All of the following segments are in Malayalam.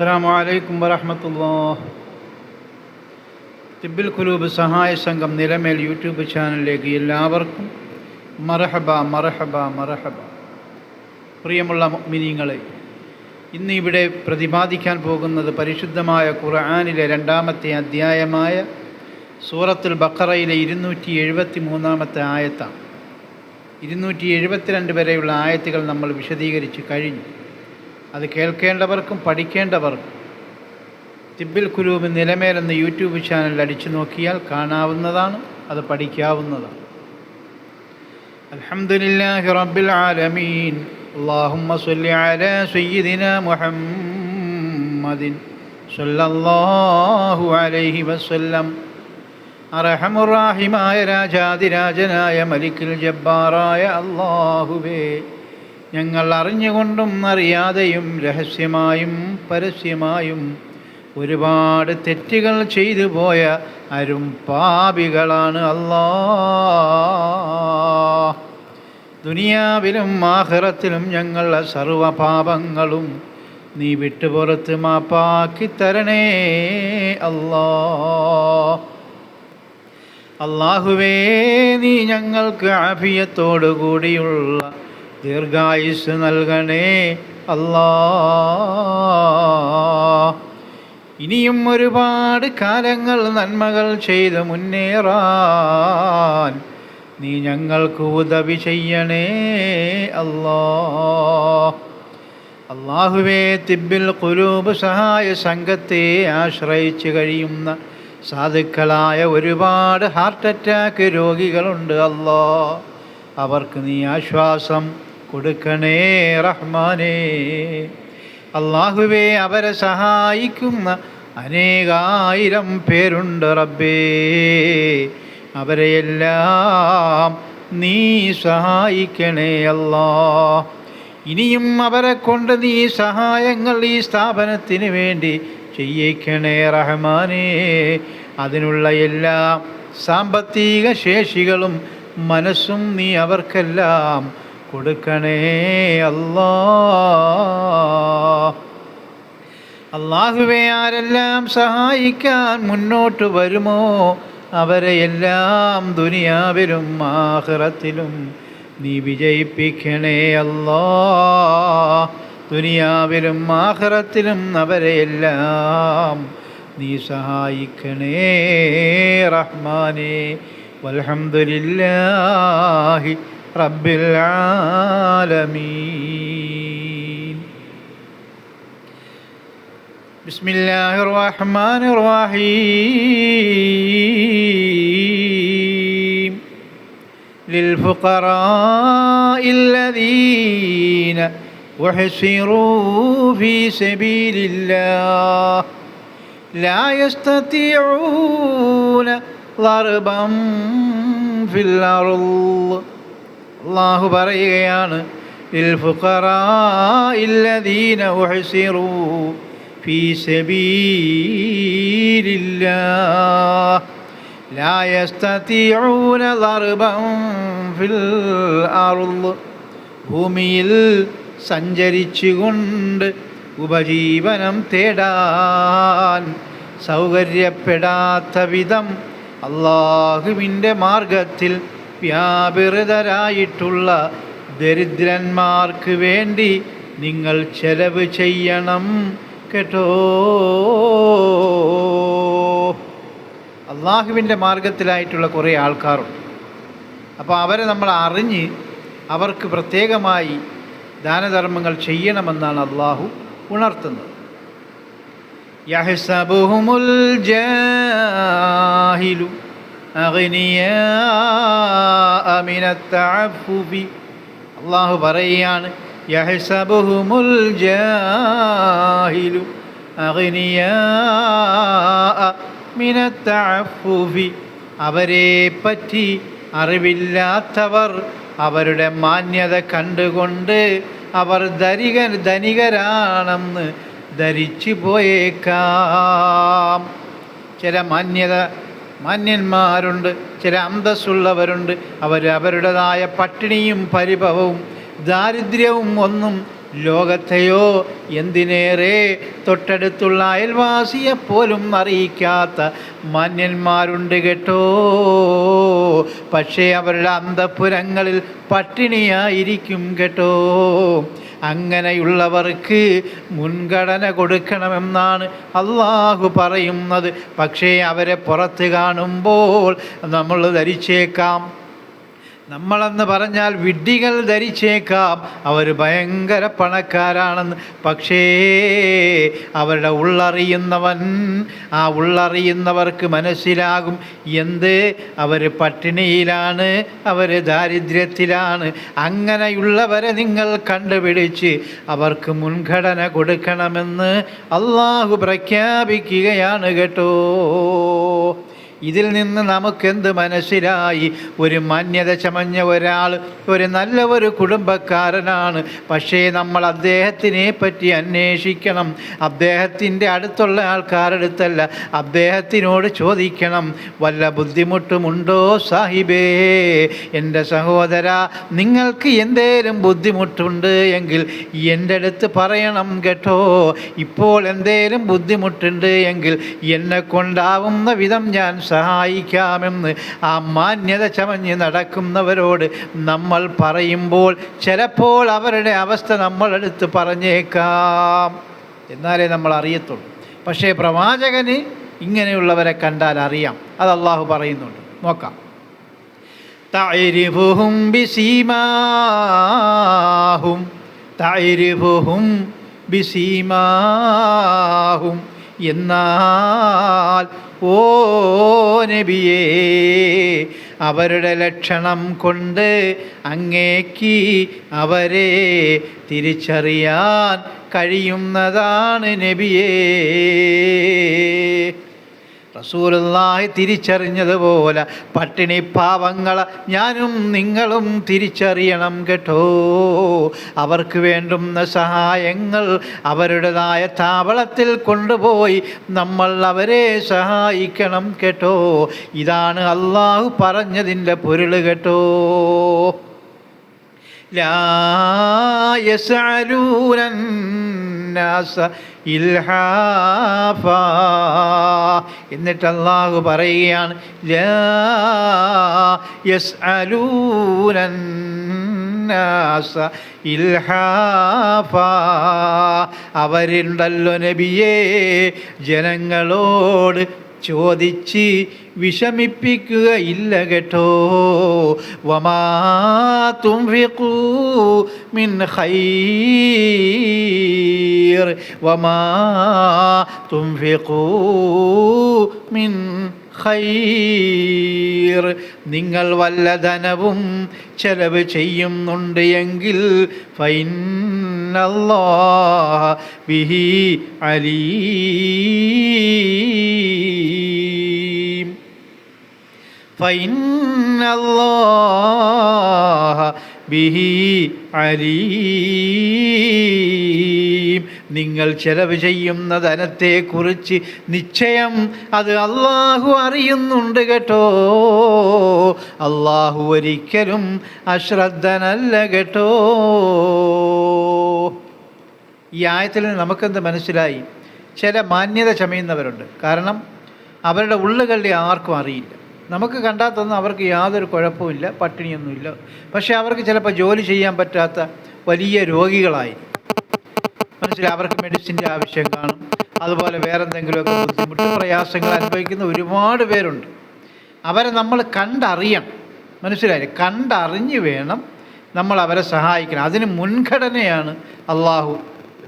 അസ്സാം വലൈക്കും വരഹമത്തുല്ലാ തിബിൽ കുലൂബ് സഹായ സംഘം നിലമേൽ യൂട്യൂബ് ചാനലിലേക്ക് എല്ലാവർക്കും മറഹബ മറഹബ മറഹബ പ്രിയമുള്ള മിനിങ്ങളെ ഇന്ന് ഇവിടെ പ്രതിപാദിക്കാൻ പോകുന്നത് പരിശുദ്ധമായ ഖുർആാനിലെ രണ്ടാമത്തെ അധ്യായമായ സൂറത്തുൽ ബക്കറയിലെ ഇരുന്നൂറ്റി എഴുപത്തി മൂന്നാമത്തെ ആയത്താണ്. ഇരുന്നൂറ്റി എഴുപത്തിരണ്ട് വരെയുള്ള ആയത്തുകൾ നമ്മൾ വിശദീകരിച്ച് കഴിഞ്ഞു. അത് കേൾക്കേണ്ടവർക്കും പഠിക്കേണ്ടവർക്കും തിബിൽ കുലൂബ് നിലമേലെന്ന യൂട്യൂബ് ചാനൽ അടിച്ചു നോക്കിയാൽ കാണാവുന്നതാണ് അത് പഠിക്കാവുന്നതാണ് അൽഹംദുലില്ലാഹി റബ്ബിൽ ആലമീൻ اللهم صل على سيدنا محمد صلى الله عليه وسلم അറഹമുറാഹിമായ രാജാതിരാജനായ മലിക്കിൽ ജബ്ബാറായ അള്ളാഹുവേ ഞങ്ങൾ അറിഞ്ഞുകൊണ്ടും അറിയാതെയും രഹസ്യമായും പരസ്യമായും ഒരുപാട് തെറ്റുകൾ ചെയ്തു പോയ അരും പാപികളാണ് അല്ലാ ദുനിയാവിലും ആഹ്റത്തിലും ഞങ്ങളുടെ സർവപാപങ്ങളും നീ വിട്ടുപുറത്ത് മാപ്പാക്കി തരണേ അല്ലാ അള്ളാഹുവേ നീ ഞങ്ങൾക്ക് ആഫിയത്തോടു കൂടിയുള്ള ദീർഘായുസ് നൽകണേ അല്ലാ. ഇനിയും ഒരുപാട് കാലങ്ങൾ നന്മകൾ ചെയ്ത് മുന്നേറാൻ നീ ഞങ്ങൾക്ക് ഉദവി ചെയ്യണേ അല്ലാ. അള്ളാഹുവേ തിബിൽ കുലൂബ് സഹായ സംഘത്തെ ആശ്രയിച്ച് കഴിയുന്ന സാധുക്കളായ ഒരുപാട് ഹാർട്ട് അറ്റാക്ക് രോഗികളുണ്ട് അല്ലോ. അവർക്ക് നീ ആശ്വാസം കൊടുക്കണേ റഹ്മാനേ. അള്ളാഹുവേ അവരെ സഹായിക്കുന്ന അനേകായിരം പേരുണ്ട് റബ്ബേ. അവരെയെല്ലാം നീ സഹായിക്കണേ അല്ലാ. ഇനിയും അവരെ കൊണ്ട് നീ സഹായങ്ങൾ ഈ സ്ഥാപനത്തിന് വേണ്ടി ചെയ്യിക്കണേ റഹ്മാനേ. അതിനുള്ള എല്ലാ സാമ്പത്തിക ശേഷികളും മനസ്സും നീ അവർക്കെല്ലാം കൊടുക്കണേ അല്ലാ. അള്ളാഹുവെ ആരെല്ലാം സഹായിക്കാൻ മുന്നോട്ട് വരുമോ? അവരെ എല്ലാം ദുനിയാവിലും ആഹ്റത്തിലും നീ വിജയിപ്പിക്കണേ അല്ലാ. ദുനിയാവിലും ആഹ്റത്തിലും അവരെ എല്ലാം നീ സഹായിക്കണേ റഹ്മാനേ. رب العالمين. بسم الله الرحمن الرحيم. للفقراء الذين وحسروا في سبيل الله لا يستطيعون ضربا في الأرض. അള്ളാഹു പറയുകയാണ് ഭൂമിയിൽ സഞ്ചരിച്ചുകൊണ്ട് ഉപജീവനം തേടാൻ സൗകര്യപ്പെടാത്ത വിധം അള്ളാഹുവിന്റെ മാർഗത്തിൽ വ്യാപൃതരായിട്ടുള്ള ദരിദ്രന്മാർക്ക് വേണ്ടി നിങ്ങൾ ചെലവ് ചെയ്യണം. കേട്ടോ? അള്ളാഹുവിന്റെ മാർഗത്തിലായിട്ടുള്ള കുറേ ആൾക്കാരുണ്ട്. അപ്പോൾ അവരെ നമ്മൾ അറിഞ്ഞ് അവർക്ക് പ്രത്യേകമായി ദാനധർമ്മങ്ങൾ ചെയ്യണമെന്നാണ് അള്ളാഹു ഉണർത്തുന്നത്. യഹ്സബുഹുമുൽ ജാഹിലു അള്ളാഹു പറയുകയാണ് യഹ്സബുഹുമുൽ ജാഹിലു അഗ്നിയാഅമിനത്തഅഫുബി അവരെ പറ്റി അറിവില്ലാത്തവർ അവരുടെ മാന്യത കണ്ടുകൊണ്ട് അവർ ധരിക ധനികരാണെന്ന് ധരിച്ചു പോയേക്കാം. ചില മാന്യത മാന്യന്മാരുണ്ട് ചില അന്തസ്സുള്ളവരുണ്ട്. അവർ അവരുടേതായ പട്ടിണിയും പരിഭവവും ദാരിദ്ര്യവും ഒന്നും ലോകത്തെയോ എന്തിനേറെ തൊട്ടടുത്തുള്ള അയൽവാസിയെ പോലും അറിയിക്കാത്ത മാന്യന്മാരുണ്ട് കേട്ടോ. പക്ഷേ അവരുടെ അന്തപുരങ്ങളിൽ പട്ടിണിയായിരിക്കും കേട്ടോ. അങ്ങനെയുള്ളവർക്ക് മുൻഗണന കൊടുക്കണമെന്നാണ് അള്ളാഹു പറയുന്നത്. പക്ഷേ അവരെ പുറത്ത് കാണുമ്പോൾ നമ്മൾ ധരിച്ചേക്കാം. നമ്മളെന്ന് പറഞ്ഞാൽ വിഡ്ഢികൾ ധരിച്ചേക്കാം. അവർ ഭയങ്കര പണക്കാരാണെന്ന്. പക്ഷേ അവരുടെ ഉള്ളറിയുന്നവൻ ആ ഉള്ളറിയുന്നവർക്ക് മനസ്സിലാകും എന്ത്? അവർ പട്ടിണിയിലാണ് അവർ ദാരിദ്ര്യത്തിലാണ്. അങ്ങനെയുള്ളവരെ നിങ്ങൾ കണ്ടുപിടിച്ച് അവർക്ക് മുൻഗണന കൊടുക്കണമെന്ന് അള്ളാഹു പ്രഖ്യാപിക്കുകയാണ് കേട്ടോ. ഇതിൽ നിന്ന് നമുക്കെന്ത് മനസ്സിലായി? ഒരു മാന്യത ചമഞ്ഞ ഒരാൾ ഒരു നല്ല ഒരു കുടുംബക്കാരനാണ്. പക്ഷേ നമ്മൾ അദ്ദേഹത്തിനെ പറ്റി അന്വേഷിക്കണം. അദ്ദേഹത്തിന്റെ അടുത്തുള്ള ആൾക്കാരടുത്തല്ല. അദ്ദേഹത്തിനോട് ചോദിക്കണം. വല്ല ബുദ്ധിമുട്ടുമുണ്ടോ സാഹിബേ? എന്റെ സഹോദര നിങ്ങൾക്ക് എന്തേലും ബുദ്ധിമുട്ടുണ്ട് എങ്കിൽ എന്റെ അടുത്ത് പറയണം കേട്ടോ. ഇപ്പോൾ എന്തേലും ബുദ്ധിമുട്ടുണ്ട് എങ്കിൽ എന്നെ കൊണ്ടാവുന്ന വിധം ഞാൻ സഹായിക്കാമെന്ന് ആ മാന്യത ചമഞ്ഞ് നടക്കുന്നവരോട് നമ്മൾ പറയുമ്പോൾ ചിലപ്പോൾ അവരുടെ അവസ്ഥ നമ്മളെടുത്ത് പറഞ്ഞേക്കാം എന്നാലേ നമ്മൾ അറിയത്തുള്ളൂ. പക്ഷേ പ്രവാചകന് ഇങ്ങനെയുള്ളവരെ കണ്ടാൽ അറിയാം. അത് അള്ളാഹു പറയുന്നുണ്ട്. നോക്കാം. തൈരിഭുഹും ബിസീമാഹും തൈരിഭുഹും ബിസീമാഹും എന്നാൽ ഓ നബിയേ അവരുടെ ലക്ഷണം കൊണ്ട് അങ്ങേക്ക് അവരെ തിരിച്ചറിയാൻ കഴിയുന്നതാണ് നബിയേ. റസൂലായി തിരിച്ചറിഞ്ഞതുപോലെ പട്ടിണി പാവങ്ങളെ ഞാനും നിങ്ങളും തിരിച്ചറിയണം കേട്ടോ. അവർക്ക് വേണ്ടുന്ന സഹായങ്ങൾ അവരുടേതായ താവളത്തിൽ കൊണ്ടുപോയി നമ്മൾ അവരെ സഹായിക്കണം കേട്ടോ. ഇതാണ് അള്ളാഹു പറഞ്ഞതിന്റെ പൊരുൾ കേട്ടോ. ലാ الناس ഇൽഹാഫാ എന്നിട്ട് അള്ളാഹു പറയുകയാണ് ലാ യസ്അലൂനന്നാസ ഇൽഹാഫാ അവരുണ്ടല്ലോ നബിയേ ജനങ്ങളോട് ചോദിച്ച് വിഷമിപ്പിക്കുകയില്ല കേട്ടോ. വമാ മിൻ ഖൈർ. വമാ മിൻ ഖൈർ. നിങ്ങൾ വല്ല ധനവും ചെലവ് ചെയ്യുന്നുണ്ട് എങ്കിൽ إن الله به عليم فإن الله به അരീം നിങ്ങൾ ചെലവ് ചെയ്യുന്ന ധനത്തെക്കുറിച്ച് നിശ്ചയം അത് അള്ളാഹു അറിയുന്നുണ്ട് കേട്ടോ. അള്ളാഹു ഒരിക്കലും അശ്രദ്ധനല്ല കേട്ടോ. ഈ ആയത്തിൽ നിന്ന് നമുക്കെന്ത് മനസ്സിലായി? ചില മാന്യത ചമയുന്നവരുണ്ട്. കാരണം അവരുടെ ഉള്ളുകളുടെ ആർക്കും അറിയില്ല. നമുക്ക് കണ്ടാത്തൊന്നും അവർക്ക് യാതൊരു കുഴപ്പമില്ല പട്ടിണിയൊന്നുമില്ല പക്ഷേ അവർക്ക് ചിലപ്പോൾ ജോലി ചെയ്യാൻ പറ്റാത്ത വലിയ രോഗികളായി. മനസ്സിലായി? അവർക്ക് മെഡിസിന്റെ ആവശ്യം കാണും. അതുപോലെ വേറെ എന്തെങ്കിലുമൊക്കെ ബുദ്ധിമുട്ട് പ്രയാസങ്ങൾ അനുഭവിക്കുന്ന ഒരുപാട് പേരുണ്ട്. അവരെ നമ്മൾ കണ്ടറിയണം. മനസ്സിലായി കണ്ടറിഞ്ഞ് വേണം നമ്മൾ അവരെ സഹായിക്കണം. അതിന് മുൻഘടനയാണ് അള്ളാഹു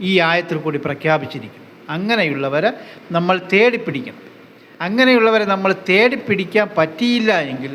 ഈ ആയത്തിൽ കൂടി പ്രഖ്യാപിച്ചിരിക്കുന്നത്. അങ്ങനെയുള്ളവരെ നമ്മൾ തേടിപ്പിടിക്കണം. അങ്ങനെയുള്ളവരെ നമ്മൾ തേടി പിടിക്കാൻ പറ്റിയില്ല എങ്കിൽ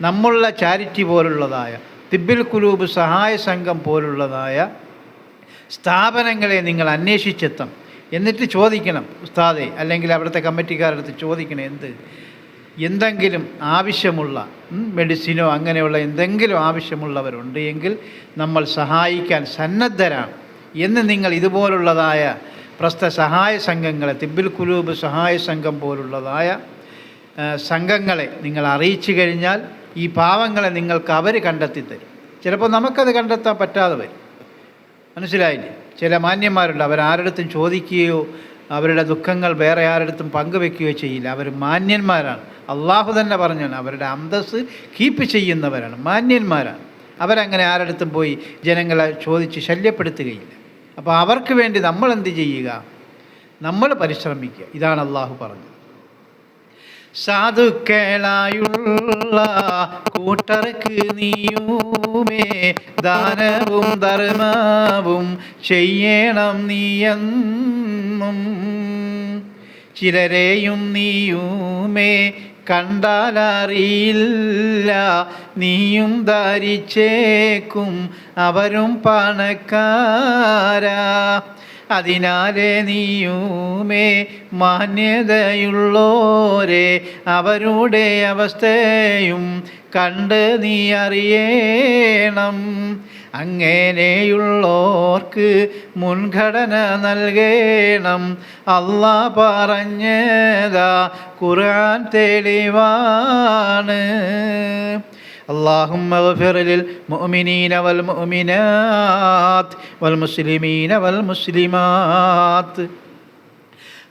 നമ്മളുടെ ചാരിറ്റി പോലുള്ളതായ തിബിൽ കുലൂബ് സഹായ സംഘം പോലുള്ളതായ സ്ഥാപനങ്ങളെ നിങ്ങൾ അന്വേഷിച്ചെത്തണം. എന്നിട്ട് ചോദിക്കണം ഉസ്താദെ അല്ലെങ്കിൽ അവിടുത്തെ കമ്മിറ്റിക്കാരടുത്ത് ചോദിക്കണം എന്ത്? എന്തെങ്കിലും ആവശ്യമുള്ള മെഡിസിനോ അങ്ങനെയുള്ള എന്തെങ്കിലും ആവശ്യമുള്ളവരുണ്ട് എങ്കിൽ നമ്മൾ സഹായിക്കാൻ സന്നദ്ധരാണ്. എന്ന് നിങ്ങൾ ഇതുപോലുള്ളതായ പ്രസ്ത സഹായ സംഘങ്ങളെ തിബിൽ കുലൂബ് സഹായ സംഘം പോലുള്ളതായ സംഘങ്ങളെ നിങ്ങൾ അറിയിച്ചു കഴിഞ്ഞാൽ ഈ പാവങ്ങളെ നിങ്ങൾക്ക് അവർ കണ്ടെത്തി തരും ചിലപ്പോൾ നമുക്കത് കണ്ടെത്താൻ പറ്റാതെ വരും. മനസ്സിലായില്ലേ? ചില മാന്യന്മാരുണ്ട് അവരാരടുത്തും ചോദിക്കുകയോ അവരുടെ ദുഃഖങ്ങൾ വേറെ ആരടുത്തും പങ്കുവെക്കുകയോ ചെയ്യില്ല. അവർ മാന്യന്മാരാണ്. അള്ളാഹു തന്നെ പറഞ്ഞാണ് അവരുടെ അന്തസ് കീപ്പ് ചെയ്യുന്നവരാണ് മാന്യന്മാരാണ്. അവരങ്ങനെ ആരടുത്തും പോയി ജനങ്ങളെ ചോദിച്ച് ശല്യപ്പെടുത്തുകയില്ല. അപ്പോൾ അവർക്ക് വേണ്ടി നമ്മൾ എന്ത് ചെയ്യുക? നമ്മൾ പരിശ്രമിക്കുക. ഇതാണ് അള്ളാഹു പറഞ്ഞത്. സാധുക്കളായുള്ള കൂട്ടർക്ക് നീയുമേ ദാനവും ധർമ്മവും ചെയ്യണം നീയെന്നും. ചിലരെയും നീയുമേ കണ്ടാലറിയില്ല. നീയും ധരിച്ചേക്കും അവരും പണക്കാരാ. അതിനാലെ നീയുമേ മാന്യതയുള്ളോരെ. അവരുടെ അവസ്ഥയും കണ്ട് നീ അറിയണം. അങ്ങനെയുള്ളോർക്ക് മുൻഗണന നൽകണം അള്ളാ പറഞ്ഞതാ ഖുർആൻ തെളിവാണ് اللهم اغفر للمؤمنين والمؤمنات والمسلمين والمسلمات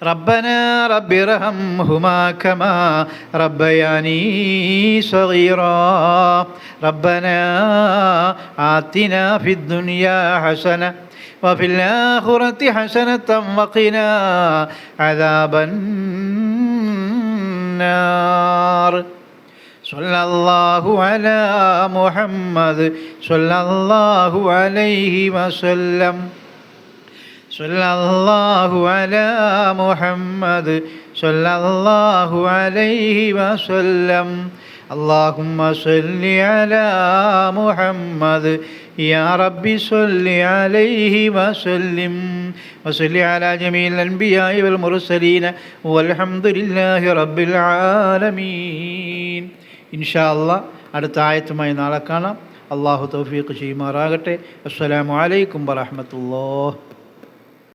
ربنا رب ارحمهما كما ربياني صغيرا ربنا آتنا في الدنيا حسنة وفي الآخرة حسنة وقنا عذاب النار صلى الله على محمد صلى الله عليه وسلم صلى الله على محمد صلى الله عليه وسلم اللهم صل على محمد يا رب صل عليه وسلم وصل على جميع الأنبياء والمرسلين والحمد لله رب العالمين إن شاء الله അടുത്ത ആയത്തുമായി നാളെ കാണാം അള്ളാഹു തൗഫീഖ് ചെയ്യുമാറാകട്ടെ അസ്സലാമു അലൈക്കും വറഹ്മത്തുള്ളാഹി